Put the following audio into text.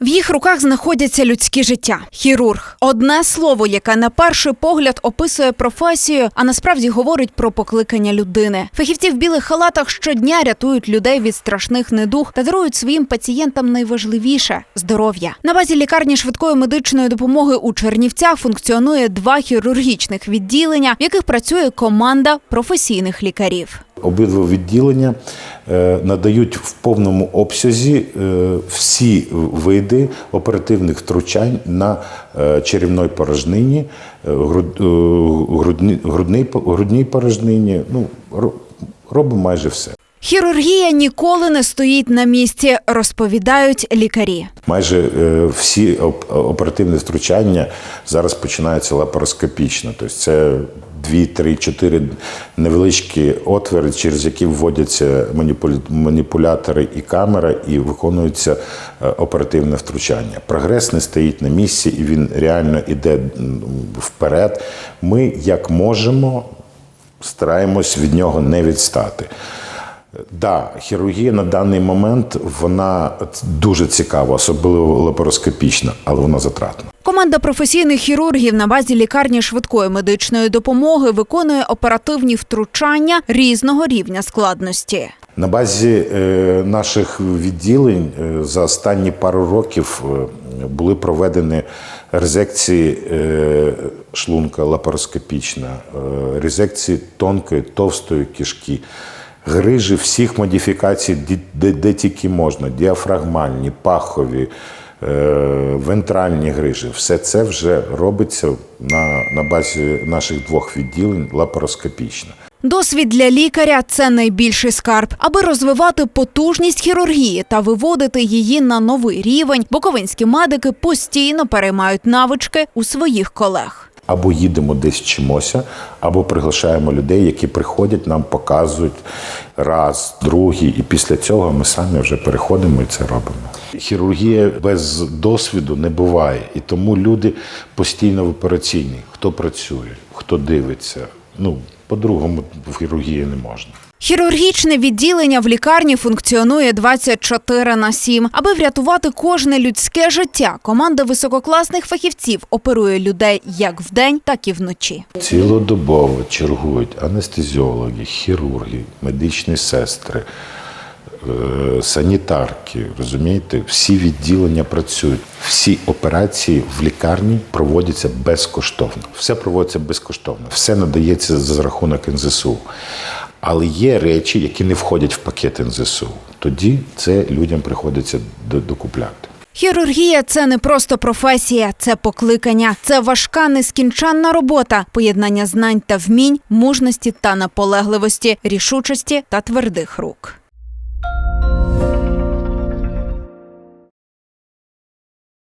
В їх руках знаходяться людські життя. Хірург одне слово, яке на перший погляд описує професію, а насправді говорить про покликання людини. Фахівці в білих халатах щодня рятують людей від страшних недуг та дарують своїм пацієнтам найважливіше здоров'я. На базі лікарні швидкої медичної допомоги у Чернівцях функціонує два хірургічних відділення, в яких працює команда професійних лікарів. Обидва відділення надають в повному обсязі е, всі види оперативних втручань на е, черівної порожнині, е, груд- е, грудні- грудній порожнині. Ну, робимо майже все. Хірургія ніколи не стоїть на місці, розповідають лікарі. Майже е, всі оп- оперативні втручання зараз починаються лапароскопічно. Тобто це дві, три, чотири невеличкі отвори, через які вводяться маніпулятори і камера, і виконується е, оперативне втручання. Прогрес не стоїть на місці, і він реально йде вперед. Ми як можемо стараємось від нього не відстати. Да, хірургія на даний момент вона дуже цікава, особливо лапароскопічна, але вона затратна. Команда професійних хірургів на базі лікарні швидкої медичної допомоги виконує оперативні втручання різного рівня складності. На базі е, наших відділень е, за останні пару років е, були проведені резекції шлунка лапароскопічна, резекції тонкої, товстої кишки, грижі всіх модифікацій, де, де, тільки можна, діафрагмальні, пахові, е, вентральні грижі. Все це вже робиться на, на базі наших двох відділень лапароскопічно. Досвід для лікаря це найбільший скарб. Аби розвивати потужність хірургії та виводити її на новий рівень, буковинські медики постійно переймають навички у своїх колег. Або їдемо десь вчимося, або приглашаємо людей, які приходять, нам показують раз, другий, і після цього ми самі вже переходимо і це робимо. Хірургія без досвіду не буває, і тому люди постійно в операційній. Хто працює, хто дивиться. Ну, по-другому в хірургії не можна. Хірургічне відділення в лікарні функціонує 24 на 7. Аби врятувати кожне людське життя, команда висококласних фахівців оперує людей як вдень, так і вночі. Цілодобово чергують анестезіологи, хірурги, медичні сестри, е, санітарки. Розумієте, всі відділення працюють. Всі операції в лікарні проводяться безкоштовно. Все проводиться безкоштовно, все надається за рахунок НЗСУ. Але є речі, які не входять в пакет НЗСУ. Тоді це людям приходиться до- докупляти. Хірургія це не просто професія, це покликання, це важка нескінченна робота, поєднання знань та вмінь, мужності та наполегливості, рішучості та твердих рук.